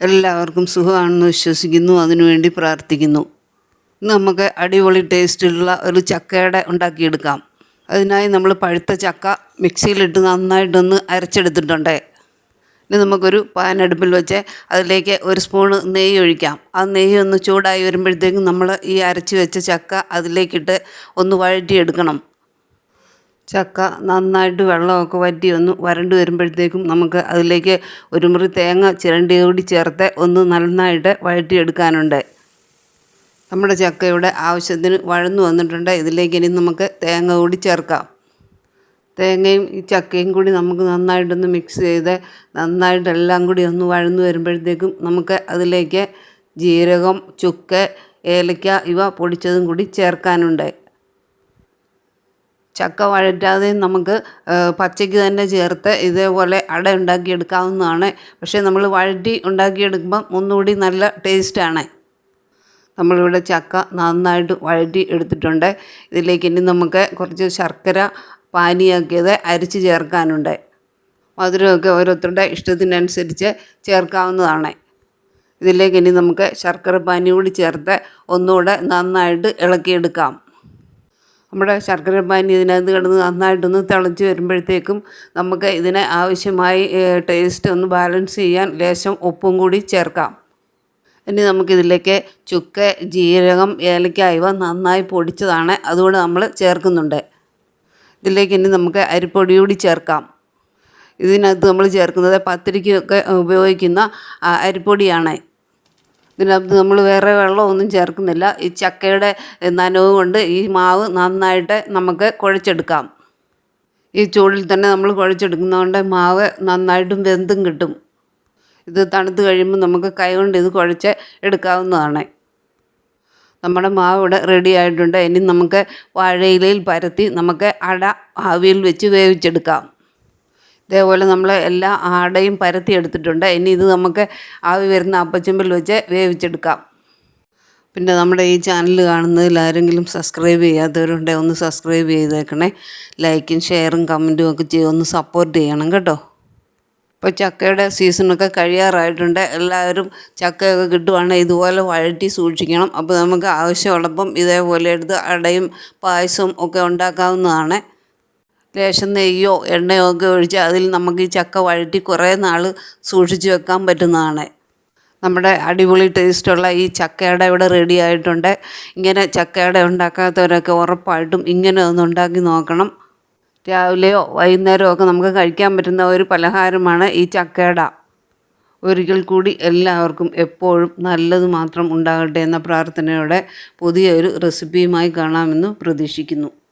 എല്ലാവർക്കും സുഖമാണെന്ന് വിശ്വസിക്കുന്നു അതിനുവേണ്ടി പ്രാർത്ഥിക്കുന്നു. നമുക്ക് അടിപൊളി ടേസ്റ്റുള്ള ഒരു ചക്കയുടെ ഉണ്ടാക്കിയെടുക്കാം. അതിനായി നമ്മൾ പഴുത്ത ചക്ക മിക്സിയിലിട്ട് നന്നായിട്ടൊന്ന് അരച്ചെടുത്തിട്ടുണ്ട്. ഇനി നമുക്കൊരു പാൻ അടുപ്പിൽ വെച്ച് അതിലേക്ക് ഒരു സ്പൂണ് നെയ്യ് ഒഴിക്കാം. ആ നെയ്യ് ഒന്ന് ചൂടായി വരുമ്പോഴത്തേക്കും നമ്മൾ ഈ അരച്ച് വെച്ച ചക്ക അതിലേക്കിട്ട് ഒന്ന് വഴറ്റിയെടുക്കണം. ചക്ക നന്നായിട്ട് വെള്ളമൊക്കെ വറ്റി ഒന്ന് വരണ്ട് വരുമ്പോഴത്തേക്കും നമുക്ക് അതിലേക്ക് ഒരു മുറി തേങ്ങ ചിരണ്ടി കൂടി ചേർത്ത് ഒന്ന് നന്നായിട്ട് വഴറ്റിയെടുക്കാനുണ്ട്. നമ്മുടെ ചക്കയുടെ ആവശ്യത്തിന് വഴന്നു വന്നിട്ടുണ്ട്. ഇതിലേക്ക് ഇനി നമുക്ക് തേങ്ങ കൂടി ചേർക്കാം. തേങ്ങയും ഈ ചക്കയും കൂടി നമുക്ക് നന്നായിട്ടൊന്ന് മിക്സ് ചെയ്ത് നന്നായിട്ട് എല്ലാം കൂടി ഒന്ന് വഴന്നു വരുമ്പോഴത്തേക്കും നമുക്ക് അതിലേക്ക് ജീരകം ചുക്ക് ഏലക്ക ഇവ പൊടിച്ചതും കൂടി ചേർക്കാനുണ്ട്. ചക്ക വഴറ്റാതെ നമുക്ക് പച്ചയ്ക്ക് തന്നെ ചേർത്ത് ഇതേപോലെ അട ഉണ്ടാക്കിയെടുക്കാവുന്നതാണ്. പക്ഷേ നമ്മൾ വഴറ്റി ഉണ്ടാക്കിയെടുക്കുമ്പം ഒന്നുകൂടി നല്ല ടേസ്റ്റാണ്. നമ്മളിവിടെ ചക്ക നന്നായിട്ട് വഴറ്റി എടുത്തിട്ടുണ്ട്. ഇതിലേക്ക് ഇനി നമുക്ക് കുറച്ച് ശർക്കര പാനിയാക്കിയത് അരിച്ച് ചേർക്കാനുണ്ട്. മധുരമൊക്കെ ഓരോരുത്തരുടെ ഇഷ്ടത്തിനനുസരിച്ച് ചേർക്കാവുന്നതാണ്. ഇതിലേക്ക് ഇനി നമുക്ക് ശർക്കര പാനി കൂടി ചേർത്ത് ഒന്നുകൂടെ നന്നായിട്ട് ഇളക്കിയെടുക്കാം. നമ്മുടെ ശർക്കര പാനി ഇതിനകത്ത് കിടന്ന് നന്നായിട്ടൊന്ന് തിളച്ച് വരുമ്പോഴത്തേക്കും നമുക്ക് ഇതിനെ ആവശ്യമായി ടേസ്റ്റ് ഒന്ന് ബാലൻസ് ചെയ്യാൻ ലേശം ഉപ്പും കൂടി ചേർക്കാം. ഇനി നമുക്കിതിലേക്ക് ചുക്ക് ജീരകം ഏലക്ക ഇവ നന്നായി പൊടിച്ചതാണ്. അതുകൊണ്ട് നമ്മൾ ചേർക്കുന്നുണ്ട്. ഇതിലേക്ക് ഇനി നമുക്ക് അരിപ്പൊടി കൂടി ചേർക്കാം. ഇതിനകത്ത് നമ്മൾ ചേർക്കുന്നത് പത്തിരിക്കൊക്കെ ഉപയോഗിക്കുന്ന അരിപ്പൊടിയാണ്. ഇതിനകത്ത് നമ്മൾ വേറെ വെള്ളമൊന്നും ചേർക്കുന്നില്ല. ഈ ചക്കയുടെ നനവ് കൊണ്ട് ഈ മാവ് നന്നായിട്ട് നമുക്ക് കുഴച്ചെടുക്കാം. ഈ ചൂടിൽ തന്നെ നമ്മൾ കുഴച്ചെടുക്കുന്നതുകൊണ്ട് മാവ് നന്നായിട്ടും വെന്തും കിട്ടും. ഇത് തണുത്ത് കഴിയുമ്പോൾ നമുക്ക് കൈകൊണ്ട് ഇത് കുഴച്ച് എടുക്കാവുന്നതാണ്. നമ്മുടെ മാവ് ഇവിടെ റെഡി ആയിട്ടുണ്ട്. ഇനി നമുക്ക് വാഴയിലയിൽ പരത്തി നമുക്ക് അട ആവിയിൽ വെച്ച് വേവിച്ചെടുക്കാം. ഇതേപോലെ നമ്മൾ എല്ലാ ആടയും പരത്തി എടുത്തിട്ടുണ്ട്. ഇനി ഇത് നമുക്ക് ആവി വരുന്ന അപ്പച്ചമ്പിൽ വെച്ച് വേവിച്ചെടുക്കാം. പിന്നെ നമ്മുടെ ഈ ചാനൽ കാണുന്നതിൽ ആരെങ്കിലും സബ്സ്ക്രൈബ് ചെയ്യാത്തവരുണ്ടെങ്കിൽ ഒന്ന് സബ്സ്ക്രൈബ് ചെയ്തേക്കണേ. ലൈക്കും ഷെയറും കമന്റും ഒക്കെ ചെയ്ത് ഒന്ന് സപ്പോർട്ട് ചെയ്യണം കേട്ടോ. ഇപ്പോൾ ചക്കയുടെ സീസണൊക്കെ കഴിയാറായിട്ടുണ്ട്. എല്ലാവരും ചക്കയൊക്കെ കിട്ടുവാണെങ്കിൽ ഇതുപോലെ വഴറ്റി സൂക്ഷിക്കണം. അപ്പോൾ നമുക്ക് ആവശ്യമുള്ളപ്പം ഇതേപോലെ എടുത്ത് അടയും പായസവും ഒക്കെ ഉണ്ടാക്കാവുന്നതാണ്. ലേശം നെയ്യോ എണ്ണയോ ഒക്കെ ഒഴിച്ച് അതിൽ നമുക്ക് ഈ ചക്ക വഴറ്റി കുറേ നാൾ സൂക്ഷിച്ച് വെക്കാൻ പറ്റുന്നതാണ്. നമ്മുടെ അടിപൊളി ടേസ്റ്റുള്ള ഈ ചക്കയുടെ ഇവിടെ റെഡി ആയിട്ടുണ്ട്. ഇങ്ങനെ ചക്കയുടെ ഉണ്ടാക്കാത്തവരൊക്കെ ഉറപ്പായിട്ടും ഇങ്ങനെ ഒന്ന് ഉണ്ടാക്കി നോക്കണം. രാവിലെയോ വൈകുന്നേരമോ ഒക്കെ നമുക്ക് കഴിക്കാൻ പറ്റുന്ന ഒരു പലഹാരമാണ് ഈ ചക്കയട. ഒരിക്കൽ കൂടി എല്ലാവർക്കും എപ്പോഴും നല്ലത് മാത്രം ഉണ്ടാകട്ടെ എന്ന പ്രാർത്ഥനയോടെ പുതിയൊരു റെസിപ്പിയുമായി കാണാമെന്ന് പ്രതീക്ഷിക്കുന്നു.